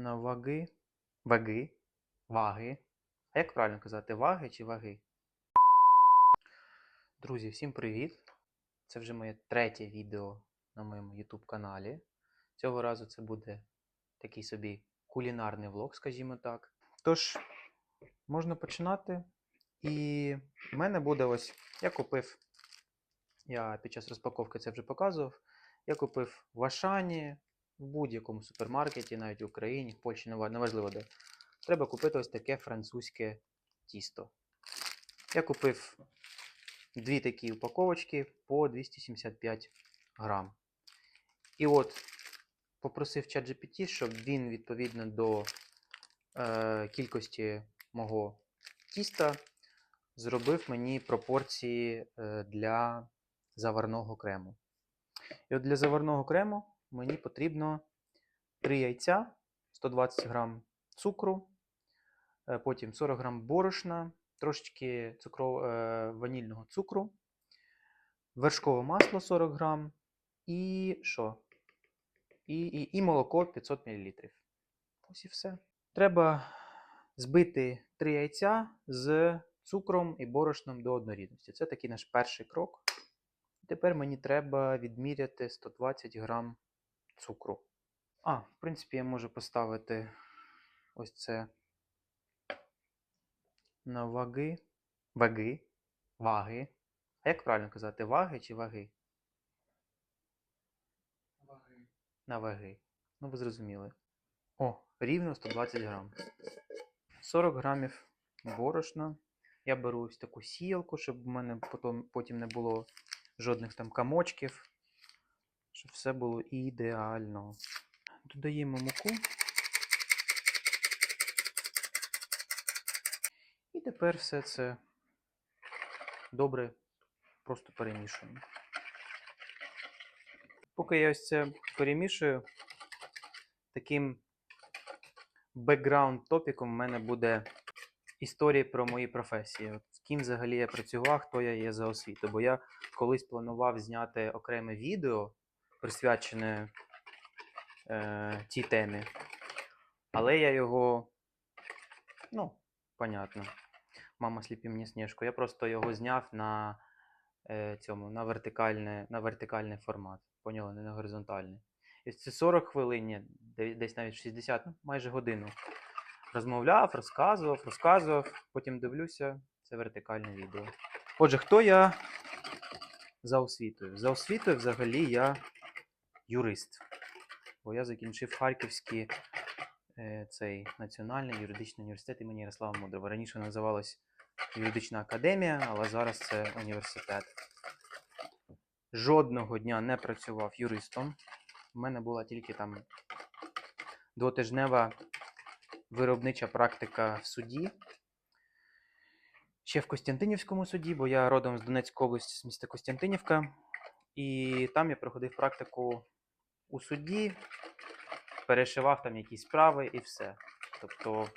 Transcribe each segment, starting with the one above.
на ваги. Ваги. Ваги. А як правильно казати, ваги чи ваги? Друзі, всім привіт! Це вже моє третє відео на моєму YouTube каналі. Цього разу це буде такий собі кулінарний влог, скажімо так. Тож, можна починати. І в мене буде ось, я купив, я під час розпаковки це вже показував. Я купив в Ашані, в будь-якому супермаркеті, навіть в Україні, в Польщі, неважливо де. Треба купити ось таке французьке тісто. Я купив дві такі упаковочки по 275 грам. І от попросив ChatGPT, щоб він відповідно до е, кількості мого тіста зробив мені пропорції е, для заварного крему. І от для заварного крему мені потрібно 3 яйця, 120 грам цукру, е, потім 40 грам борошна, трошечки цукро, е, ванільного цукру, вершкове масло 40 грам і що? І, і, і молоко 500 мл. Ось і все. Треба збити 3 яйця з цукром і борошном до однорідності. Це такий наш перший крок. Тепер мені треба відміряти 120 грам цукру. А, в принципі, я можу поставити ось це на ваги. Ваги. Ваги. А як правильно казати, ваги чи ваги? Ваги. На ваги. Ну, ви зрозуміли. О, рівно 120 грам. 40 грамів борошна. Я беру ось таку сіялку, щоб в мене потім, потім не було жодних там камочків. Щоб все було ідеально. Додаємо муку. І тепер все це добре просто перемішуємо. Поки я ось це перемішую, таким бекграунд топіком в мене буде історія про мої професії. От з ким взагалі я працював, хто я є за освіту. Бо я колись планував зняти окреме відео, присвячене е, цій темі. Але я його, ну, понятно. Мама сліпі мені сніжку. Я просто його зняв на е, цьому, на, вертикальне, на вертикальний формат. Поняли, не на горизонтальний. І це 40 хвилин, десь навіть 60, ну, майже годину. Розмовляв, розказував, розказував, потім дивлюся, це вертикальне відео. Отже, хто я за освітою? За освітою взагалі я юрист. Бо я закінчив Харківський е, цей національний юридичний університет імені Ярослава Мудрого. Раніше називалось юридична академія, але зараз це університет. Жодного дня не працював юристом. У мене була тільки там двотижнева виробнича практика в суді. Ще в Костянтинівському суді, бо я родом з Донецької області, з міста Костянтинівка. І там я проходив практику у суді, перешивав там якісь справи і все. Тобто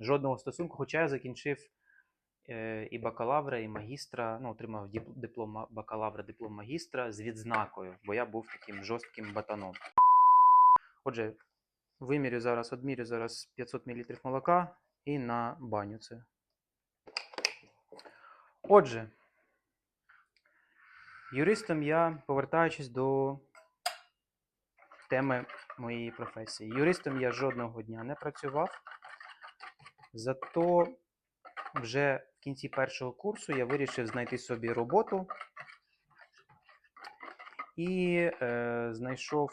жодного стосунку, хоча я закінчив е, і бакалавра, і магістра, ну, отримав диплом бакалавра, диплом магістра з відзнакою, бо я був таким жорстким батаном. Отже, вимірю зараз, одмірю зараз 500 мл молока і на баню це. Отже, юристом я, повертаючись до теми моєї професії. Юристом я жодного дня не працював. Зато вже в кінці першого курсу я вирішив знайти собі роботу і е, знайшов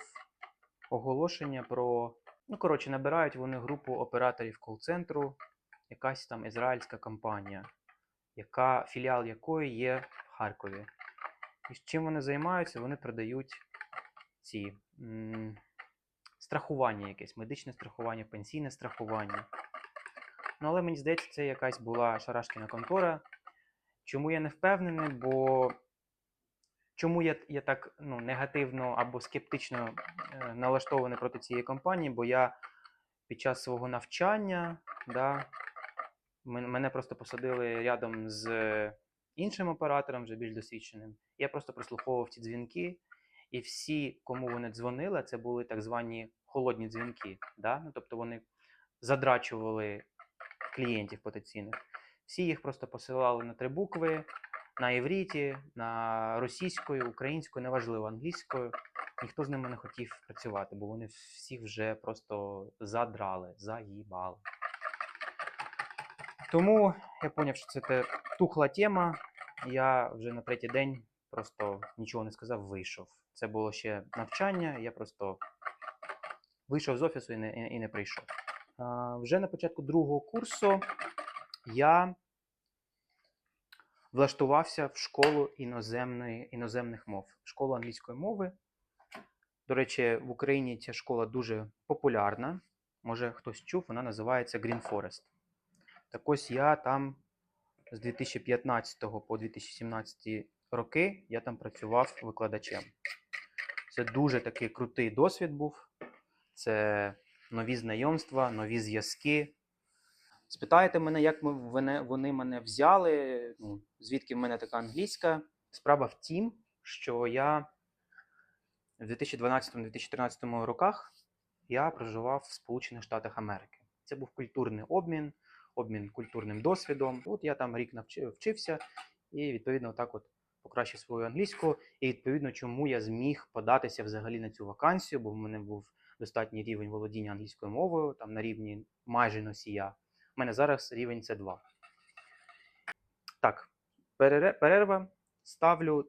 оголошення про. Ну, коротше, набирають вони групу операторів кол-центру, якась там ізраїльська компанія, яка, філіал якої є в Харкові. І чим вони займаються? Вони продають ці страхування якесь, медичне страхування, пенсійне страхування. Ну, але мені здається, це якась була шарашкіна контора. Чому я не впевнений, бо чому я, я так ну, негативно або скептично е, налаштований проти цієї компанії, бо я під час свого навчання, да, мене просто посадили рядом з іншим оператором, вже більш досвідченим. Я просто прослуховував ці дзвінки, і всі, кому вони дзвонили, це були так звані холодні дзвінки. Да? Ну, тобто вони задрачували клієнтів потенційних. Всі їх просто посилали на три букви на івріті, на російською, українською, неважливо, англійською. Ніхто з ними не хотів працювати, бо вони всіх вже просто задрали, заїбали. Тому я зрозумів, що це тухла тема. Я вже на третій день просто нічого не сказав, вийшов. Це було ще навчання, я просто вийшов з офісу і не, і не прийшов. А, вже на початку другого курсу я влаштувався в школу іноземної, іноземних мов, школу англійської мови. До речі, в Україні ця школа дуже популярна. Може хтось чув, вона називається Green Forest. Так ось я там з 2015 по 2017 роки я там працював викладачем. Це дуже такий крутий досвід був. Це нові знайомства, нові зв'язки. Спитаєте мене, як ми, вони, мене взяли, ну, звідки в мене така англійська. Справа в тім, що я в 2012-2013 роках я проживав в Сполучених Штатах Америки. Це був культурний обмін, обмін культурним досвідом. От я там рік навчи- вчився і відповідно так от покращив свою англійську. І відповідно, чому я зміг податися взагалі на цю вакансію, бо в мене був достатній рівень володіння англійською мовою, там на рівні майже носія. У мене зараз рівень С2. Так, перерва. Ставлю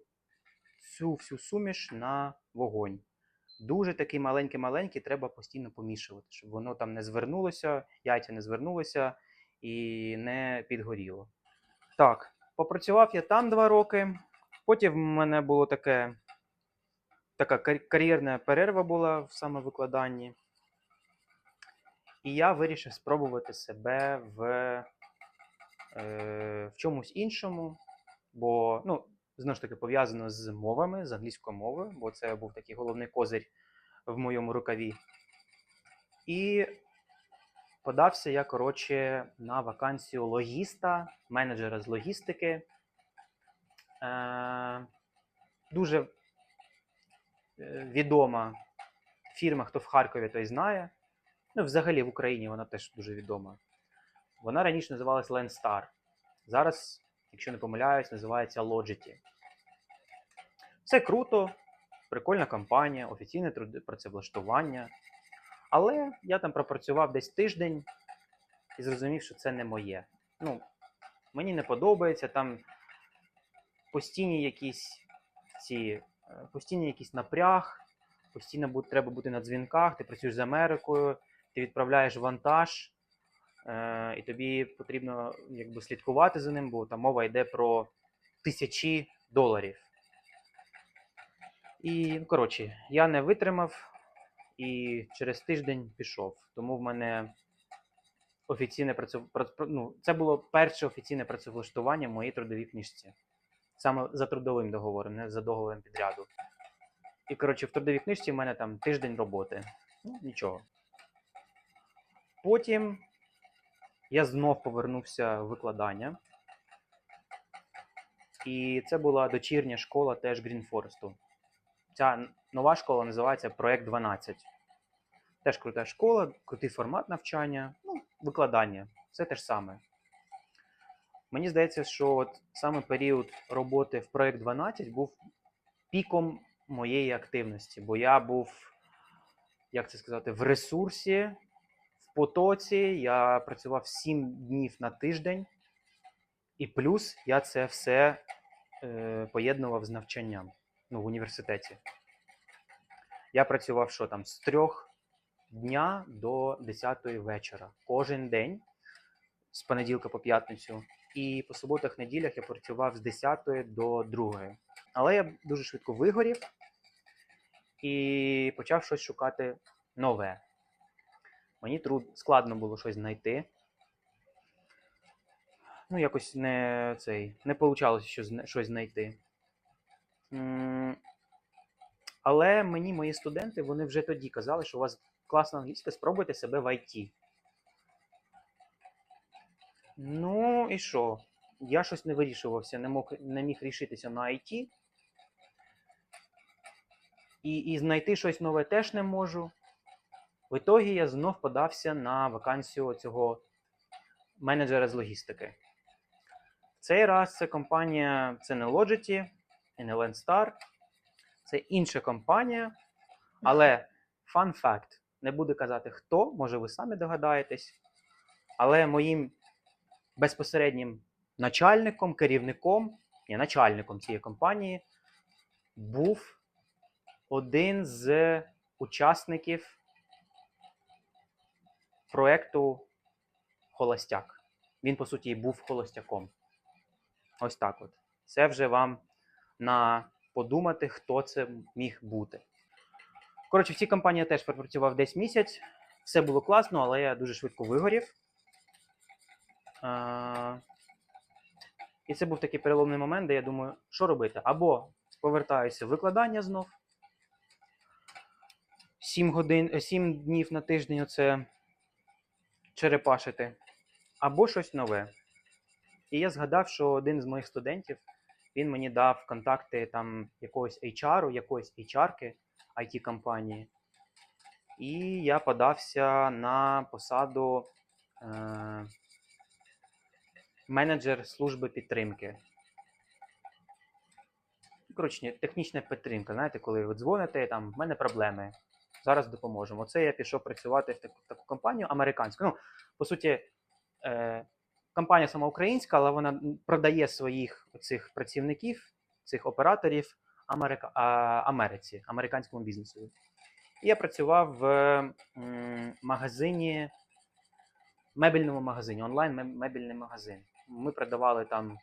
цю всю суміш на вогонь. Дуже такий маленький-маленький, треба постійно помішувати, щоб воно там не звернулося, яйця не звернулися і не підгоріло. Так, попрацював я там два роки. Потім в мене було таке, така кар'єрна перерва була в саме викладанні. І я вирішив спробувати себе в, е, в чомусь іншому, бо, ну, знову ж таки, пов'язано з мовами, з англійською мовою, бо це був такий головний козир в моєму рукаві. І подався я, коротше, на вакансію логіста, менеджера з логістики. Е, дуже е, відома фірма, хто в Харкові, той знає. Ну, взагалі в Україні вона теж дуже відома. Вона раніше називалась Landstar. Зараз, якщо не помиляюсь, називається Logity. Все круто, прикольна компанія, офіційне працевлаштування. Але я там пропрацював десь тиждень і зрозумів, що це не моє. Ну, мені не подобається там постійні якісь ці, е, постійний якийсь напряг, постійно бу- треба бути на дзвінках, ти працюєш з Америкою, ти відправляєш вантаж, е, і тобі потрібно якби, слідкувати за ним, бо там мова йде про тисячі доларів. І, ну, коротше, я не витримав і через тиждень пішов. Тому в мене офіційне працев... ну, це було перше офіційне працевлаштування в моїй трудовій книжці. Саме за трудовим договором, не за договором підряду. І, коротше, в трудовій книжці в мене там тиждень роботи. Ну, нічого. Потім я знов повернувся в викладання. І це була дочірня школа теж Грінфоресту. Ця нова школа називається Проект 12. Теж крута школа, крутий формат навчання, ну, викладання. Все те ж саме. Мені здається, що от саме період роботи в Проект 12 був піком моєї активності, бо я був, як це сказати, в ресурсі, в потоці. Я працював 7 днів на тиждень, і плюс я це все е, поєднував з навчанням ну, в університеті. Я працював що там з трьох дня до 10 вечора. Кожен день, з понеділка по п'ятницю. І по суботах, неділях я працював з 10 до 2. Але я дуже швидко вигорів і почав щось шукати нове. Мені труд складно було щось знайти. Ну, якось не цей, не вийшло що, щось знайти. Але мені мої студенти вони вже тоді казали, що у вас класна англійська, спробуйте себе в IT. Ну і що? Я щось не вирішувався, не, мог, не міг рішитися на IT. І, і знайти щось нове теж не можу. В ітогі я знов подався на вакансію цього менеджера з логістики. В цей раз це компанія, це не Logity і не Landstar, це інша компанія, але fun fact, не буду казати хто, може ви самі догадаєтесь. Але моїм безпосереднім начальником, керівником, ні, начальником цієї компанії був один з учасників проекту Холостяк. Він, по суті, був холостяком. Ось так от. Це вже вам на подумати, хто це міг бути. Коротше, в цій компанії я теж пропрацював десь місяць. Все було класно, але я дуже швидко вигорів. І це був такий переломний момент, де я думаю, що робити? Або повертаюся в викладання знов. 7 годин, 7 днів на тиждень оце черепашити, або щось нове. І я згадав, що один з моїх студентів він мені дав контакти там якогось HR, якоїсь HR-ки it компанії І я подався на посаду е, менеджер служби підтримки. Коротше, технічна підтримка. Знаєте, коли ви дзвоните, там в мене проблеми. Зараз допоможемо. Оце я пішов працювати в таку, таку компанію американську. Ну, по суті, е, компанія сама українська, але вона продає своїх цих працівників, цих операторів Америка, а, Америці, американському бізнесу. І я працював в м, магазині, мебельному магазині, онлайн меб- мебельний магазин. Ми продавали там,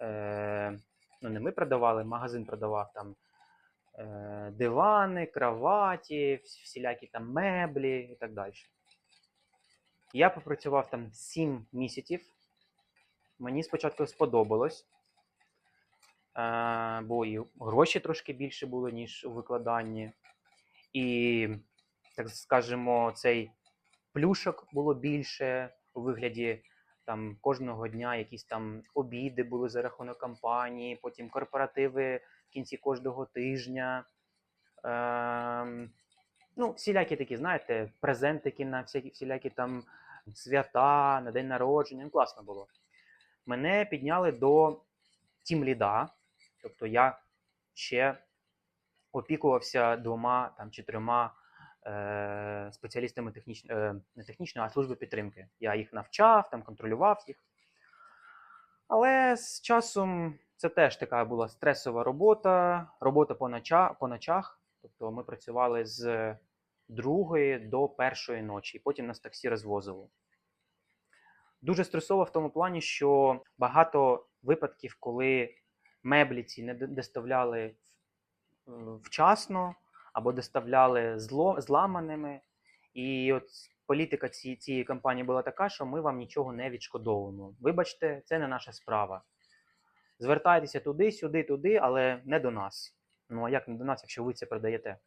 е, ну не ми продавали, магазин продавав там е, дивани, кроваті, всілякі там меблі і так далі. Я попрацював там 7 місяців. Мені спочатку сподобалось, е, бо і гроші трошки більше було, ніж у викладанні. І, так скажемо, цей плюшок було більше у вигляді там кожного дня якісь там обіди були за рахунок компанії, потім корпоративи в кінці кожного тижня. Ем, ну, всілякі такі, знаєте, презентики на всякі, всілякі там свята, на день народження. Ну, класно було. Мене підняли до тімліда, тобто я ще опікувався двома там, чи трьома е, спеціалістами техніч... е, не технічної, а служби підтримки. Я їх навчав, там, контролював їх. Але з часом це теж така була стресова робота, робота по, ноча... по ночах. Тобто ми працювали з другої до першої ночі, потім нас таксі розвозило. Дуже стресово в тому плані, що багато випадків, коли меблі ці не доставляли е, вчасно або доставляли зло, зламаними. І от політика ці, цієї компанії була така, що ми вам нічого не відшкодовуємо. Вибачте, це не наша справа. Звертайтеся туди, сюди, туди, але не до нас. Ну а як не до нас, якщо ви це продаєте?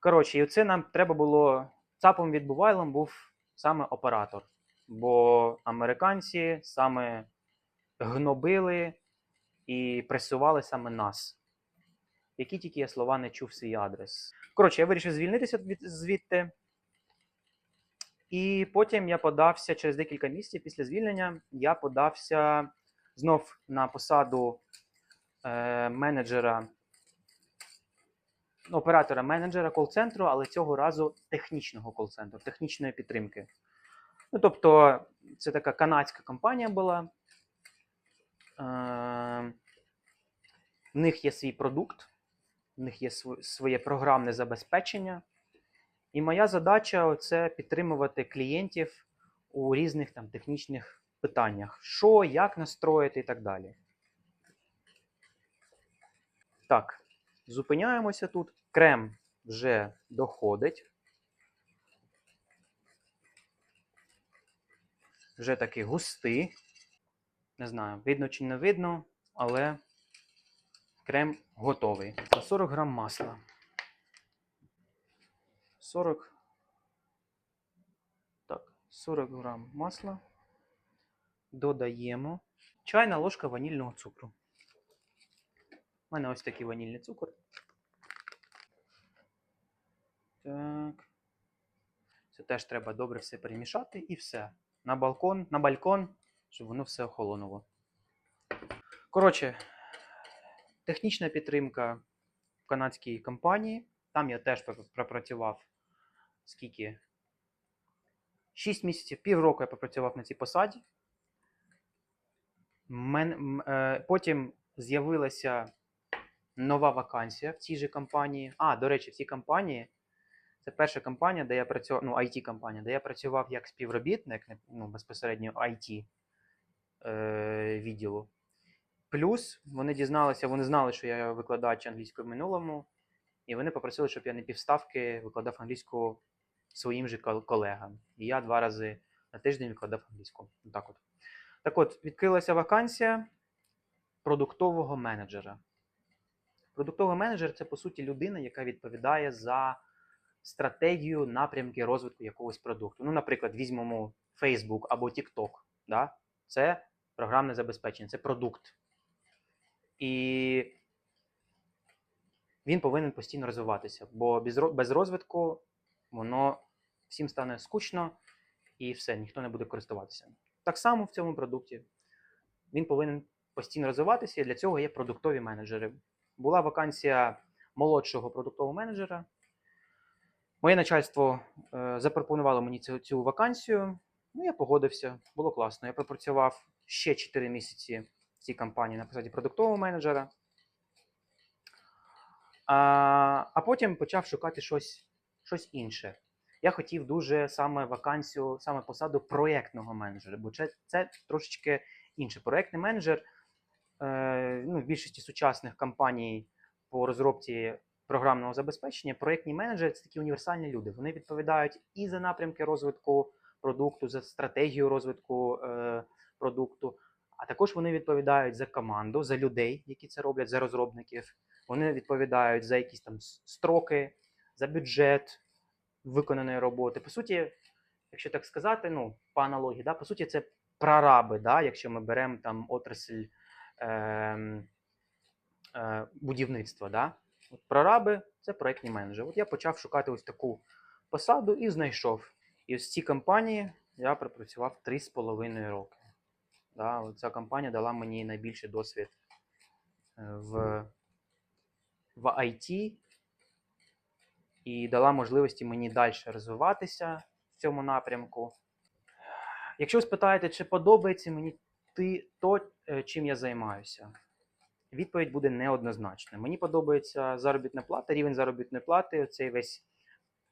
Коротше, і це нам треба було цапом відбувайлом був саме оператор. Бо американці саме гнобили і пресували саме нас. Які тільки я слова не чув свій адрес. Коротше, я вирішив звільнитися від, звідти. І потім я подався через декілька місяців після звільнення. Я подався знов на посаду е, менеджера, оператора менеджера кол-центру, але цього разу технічного кол-центру, технічної підтримки. Ну, тобто, це така канадська компанія була. Е, в них є свій продукт, в них є своє програмне забезпечення. І моя задача це підтримувати клієнтів у різних там технічних питаннях: що, як настроїти і так далі. Так, зупиняємося тут. Крем вже доходить. Вже такий густий. Не знаю, видно чи не видно, але крем готовий. 40 грам масла. 40. Так, 40 грам масла. Додаємо чайна ложка ванільного цукру. У мене ось такий ванільний цукор. Так. Це теж треба добре все перемішати і все. На балкон, на балкон, щоб воно все охолонуло. Коротше, технічна підтримка в канадській компанії. Там я теж пропрацював скільки? 6 місяців, півроку я попрацював на цій посаді. Мен, е, потім з'явилася нова вакансія в цій же компанії. А, до речі, в цій компанії це перша компанія, де я працював, ну, IT-компанія, де я працював як співробітник, ну, безпосередньо IT е, відділу. Плюс вони дізналися, вони знали, що я викладач англійської в минулому, і вони попросили, щоб я на півставки викладав англійську своїм же колегам. І я два рази на тиждень викладав англійську. Так от. Так от, відкрилася вакансія продуктового менеджера. Продуктовий менеджер це, по суті, людина, яка відповідає за стратегію напрямки розвитку якогось продукту. Ну, наприклад, візьмемо Facebook або TikTok. Да? Це програмне забезпечення, це продукт. І він повинен постійно розвиватися, бо без, розвитку воно всім стане скучно і все, ніхто не буде користуватися. Так само в цьому продукті. Він повинен постійно розвиватися, і для цього є продуктові менеджери. Була вакансія молодшого продуктового менеджера. Моє начальство е, запропонувало мені цю, цю вакансію. Ну, я погодився, було класно. Я пропрацював ще 4 місяці цій компанії на посаді продуктового менеджера. А, а потім почав шукати щось, щось інше. Я хотів дуже саме вакансію, саме посаду проєктного менеджера, бо це, це трошечки інше. Проєктний менеджер е, ну, в більшості сучасних компаній по розробці програмного забезпечення, проєктні менеджери це такі універсальні люди. Вони відповідають і за напрямки розвитку продукту, за стратегію розвитку е, продукту, а також вони відповідають за команду, за людей, які це роблять, за розробників. Вони відповідають за якісь там строки, за бюджет виконаної роботи. По суті, якщо так сказати, ну, по аналогії, да, по суті, це прораби, да, якщо ми беремо там отрасль ем, е, будівництва. Да? От прораби це проєктні менеджери. От я почав шукати ось таку посаду і знайшов. І ось в цій компанії я пропрацював 3,5 роки. Да? Ця компанія дала мені найбільший досвід е, в, в IT і дала можливості мені далі розвиватися в цьому напрямку. Якщо ви спитаєте, чи подобається мені ти, то, е, чим я займаюся, відповідь буде неоднозначна. Мені подобається заробітна плата, рівень заробітної плати, цей весь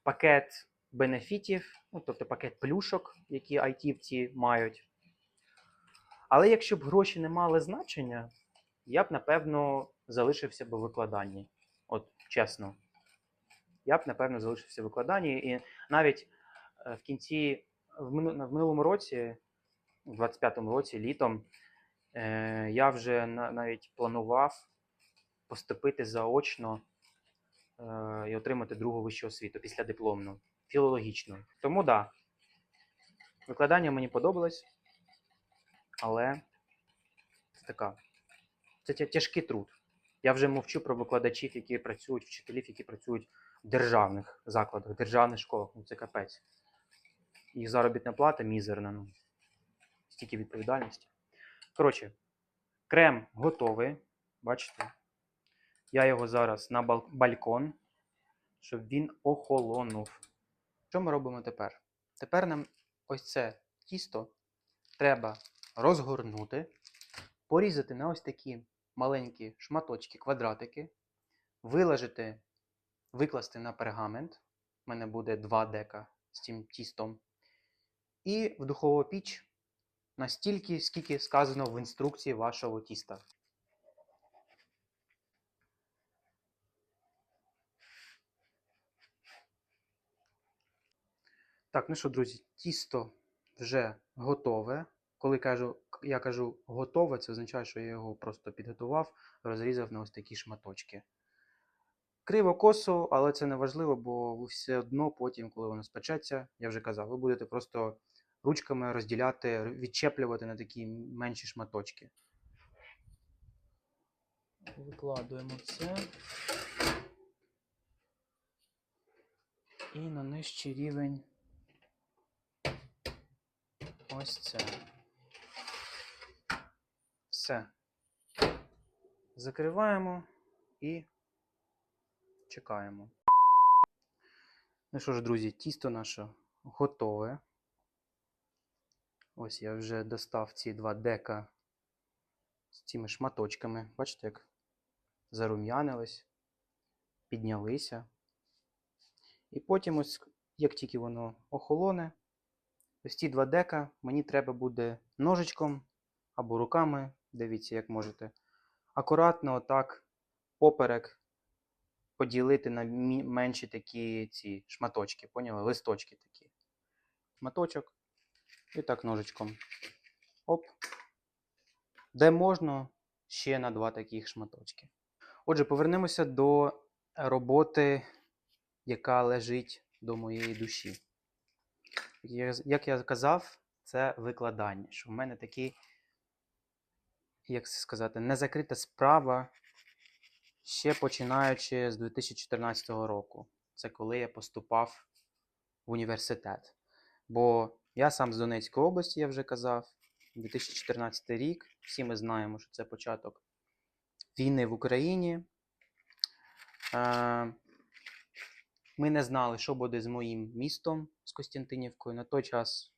пакет бенефітів, ну, тобто пакет плюшок, які айтівці мають. Але якщо б гроші не мали значення, я б, напевно, залишився б у викладанні. От чесно. Я б, напевно, залишився в викладанні. І навіть е, в кінці, в минулому році, у 25-му році, літом, е, я вже навіть планував поступити заочно е, і отримати другу вищу освіту після дипломну, філологічну. Тому так, да, викладання мені подобалось, але це така. Це тяжкий труд. Я вже мовчу про викладачів, які працюють, вчителів, які працюють в державних закладах, державних школах. Ну це капець. Їх заробітна плата мізерна. Ну, стільки відповідальності. Коротше, крем готовий. Бачите? Я його зараз на бал- балкон, щоб він охолонув. Що ми робимо тепер? Тепер нам ось це тісто треба розгорнути, порізати на ось такі маленькі шматочки, квадратики, виложити, викласти на пергамент. У мене буде два дека з цим тістом. І в духову піч настільки, скільки сказано в інструкції вашого тіста. Так, ну що, друзі, тісто вже готове. Коли кажу, я кажу готове, це означає, що я його просто підготував, розрізав на ось такі шматочки. Криво косо, але це не важливо, бо ви все одно потім, коли воно спечеться, я вже казав, ви будете просто ручками розділяти, відчеплювати на такі менші шматочки. Викладуємо це. І на нижчий рівень ось це. Все. Закриваємо і чекаємо. Ну що ж, друзі, тісто наше готове. Ось я вже достав ці два дека з цими шматочками. Бачите, як зарум'янились, піднялися. І потім, ось, як тільки воно охолоне, ось ці два дека мені треба буде ножичком або руками, дивіться, як можете, акуратно отак поперек поділити на менші такі ці шматочки, поняли? Листочки такі. Шматочок. І так ножичком. Оп. Де можна ще на два таких шматочки. Отже, повернемося до роботи, яка лежить до моєї душі. Як я- казав, це викладання. Що в мене такий, як сказати, незакрита справа ще починаючи з 2014 року. Це коли я поступав в університет. Бо я сам з Донецької області, я вже казав, 2014 рік. Всі ми знаємо, що це початок війни в Україні. Е, Ми не знали, що буде з моїм містом, з Костянтинівкою. На той час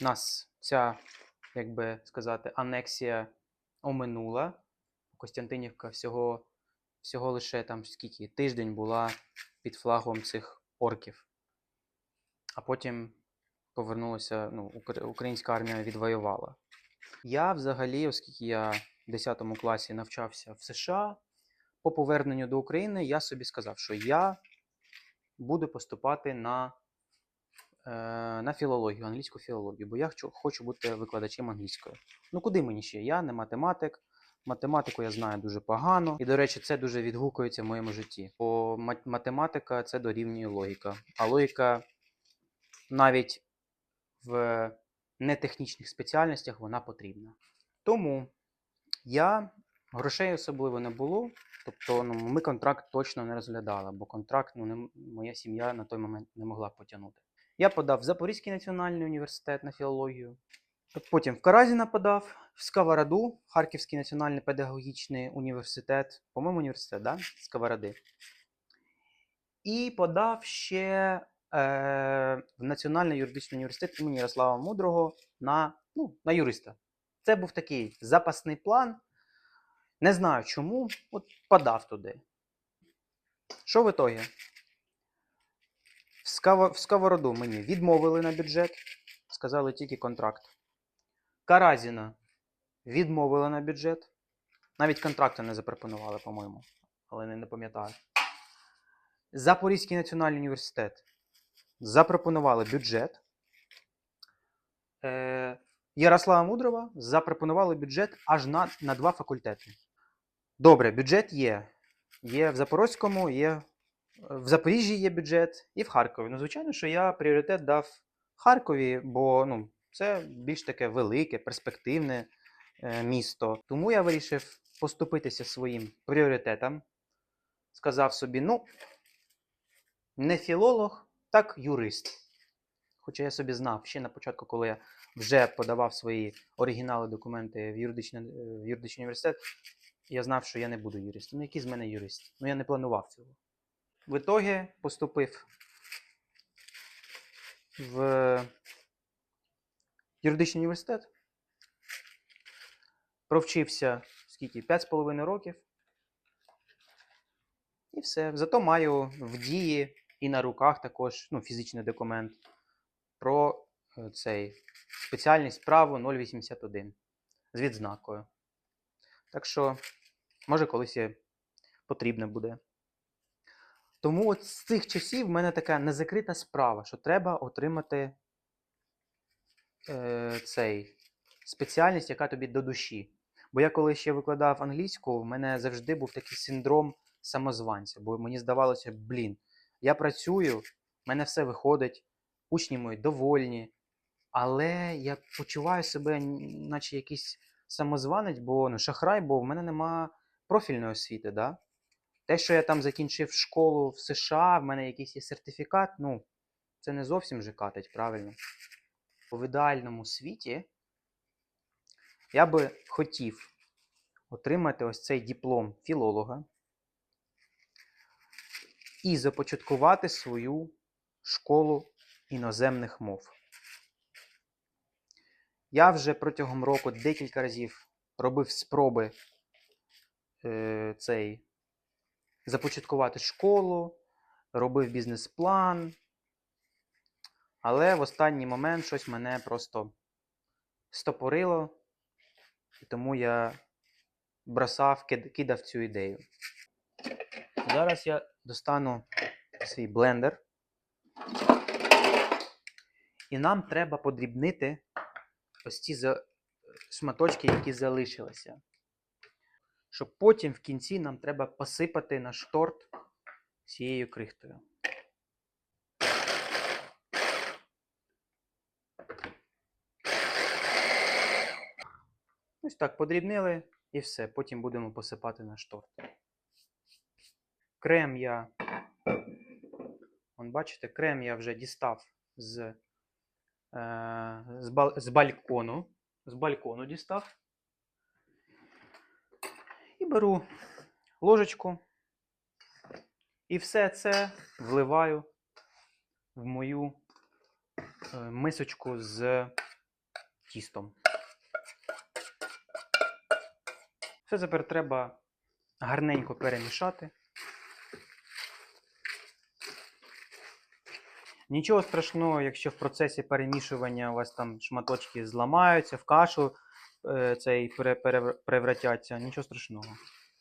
нас ця, як би сказати, анексія оминула. Костянтинівка всього, всього лише там скільки тиждень була під флагом цих орків. А потім повернулася, ну, українська армія відвоювала. Я взагалі, оскільки я в 10 класі навчався в США, по поверненню до України я собі сказав, що я буду поступати на, на філологію, англійську філологію, бо я хочу, бути викладачем англійської. Ну куди мені ще? Я не математик. Математику я знаю дуже погано, і, до речі, це дуже відгукується в моєму житті. Бо мат- математика це дорівнює логіка. А логіка навіть в нетехнічних спеціальностях вона потрібна. Тому я грошей особливо не було. Тобто ну, ми контракт точно не розглядали, бо контракт ну, не, моя сім'я на той момент не могла потягнути. Я подав в Запорізький національний університет на філологію. Потім в Каразіна подав, в Сковороду, Харківський національний педагогічний університет, по-моєму, університет, да? Сковороди. І подав ще е, в Національний юридичний університет імені Ярослава Мудрого на, ну, на юриста. Це був такий запасний план. Не знаю чому, от подав туди. Що в ітогі? В, Сковороду мені відмовили на бюджет, сказали тільки контракт. Каразіна відмовили на бюджет. Навіть контракти не запропонували, по-моєму, але не, не пам'ятаю. Запорізький національний університет запропонували бюджет. Е, Ярослава Мудрова запропонували бюджет аж на, на два факультети. Добре, бюджет є. Є в Запорозькому, є в Запоріжжі є бюджет і в Харкові. Ну, звичайно, що я пріоритет дав Харкові, бо ну, це більш таке велике, перспективне е, місто. Тому я вирішив поступитися своїм пріоритетам. Сказав собі: ну, не філолог, так юрист. Хоча я собі знав ще на початку, коли я вже подавав свої оригінали документи в юридичний, е, в юридичний університет, я знав, що я не буду юристом. Ну, який з мене юрист? Ну, я не планував цього. В ітогі поступив в юридичний університет, провчився скільки? 5,5 років. І все. Зато маю в дії і на руках також ну, фізичний документ про е, цей спеціальність право 081 з відзнакою. Так що, може, колись потрібно буде. Тому от з цих часів в мене така незакрита справа, що треба отримати е, цей спеціальність, яка тобі до душі. Бо я коли ще викладав англійську, в мене завжди був такий синдром самозванця. Бо мені здавалося, блін, я працюю, в мене все виходить, учні мої довольні, але я почуваю себе, наче якийсь самозванець, бо ну, шахрай, бо в мене нема профільної освіти. Да? Те, що я там закінчив школу в США, в мене якийсь є сертифікат, ну, це не зовсім же катить, правильно. в ідеальному світі я би хотів отримати ось цей диплом філолога і започаткувати свою школу іноземних мов. Я вже протягом року декілька разів робив спроби е, цей започаткувати школу, робив бізнес-план, але в останній момент щось мене просто стопорило, і тому я бросав, кидав цю ідею. Зараз я достану свій блендер. І нам треба подрібнити ось ці шматочки, які залишилися. Щоб потім в кінці нам треба посипати наш торт цією крихтою. Ось так подрібнили і все. Потім будемо посипати наш торт. Крем я. Вон, бачите, крем я вже дістав з, е, з, бал- з балкону. З балкону дістав. Беру ложечку. І все це вливаю в мою е, мисочку з тістом. Все тепер треба гарненько перемішати. Нічого страшного, якщо в процесі перемішування у вас там шматочки зламаються, в кашу цей пере, пере, превратяться. Нічого страшного.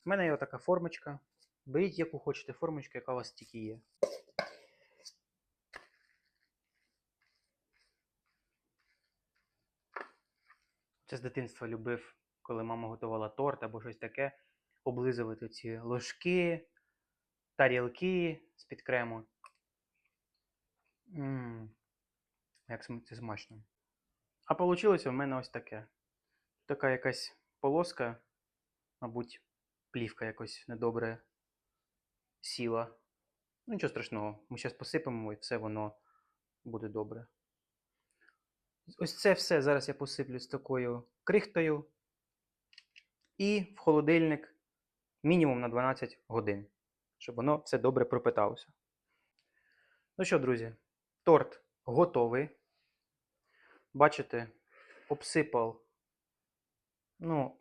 У мене є така формочка. Беріть яку хочете формочку, яка у вас тільки є. Це з дитинства любив, коли мама готувала торт або щось таке, облизувати ці ложки, тарілки з-під крему. Ммм, як це смачно. А вийшло в мене ось таке. Така якась полоска, мабуть, плівка якось недобре сіла. Ну, нічого страшного. Ми зараз посипемо і все воно буде добре. Ось це все зараз я посиплю з такою крихтою. І в холодильник мінімум на 12 годин, щоб воно все добре пропиталося. Ну що, друзі, торт готовий. Бачите, обсипав, ну,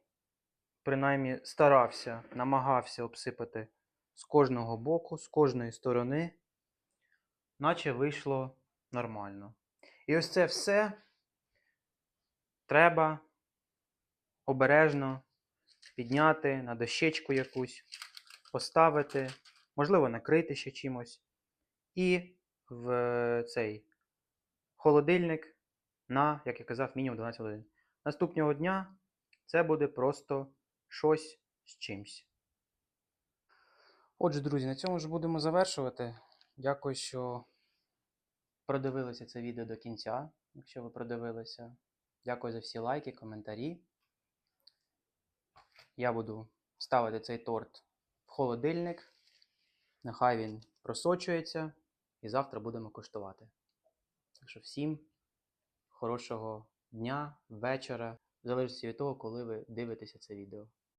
принаймні старався, намагався обсипати з кожного боку, з кожної сторони, наче вийшло нормально. І ось це все треба обережно підняти на дощечку якусь, поставити, можливо, накрити ще чимось. І в цей холодильник на, як я казав, мінімум 12 годин. Наступного дня це буде просто щось з чимсь. Отже, друзі, на цьому ж будемо завершувати. Дякую, що продивилися це відео до кінця, якщо ви продивилися. Дякую за всі лайки, коментарі. Я буду ставити цей торт в холодильник. Нехай він просочується, і завтра будемо куштувати. Так що всім хорошого дня, вечора. Залежить від того, коли ви дивитеся це відео.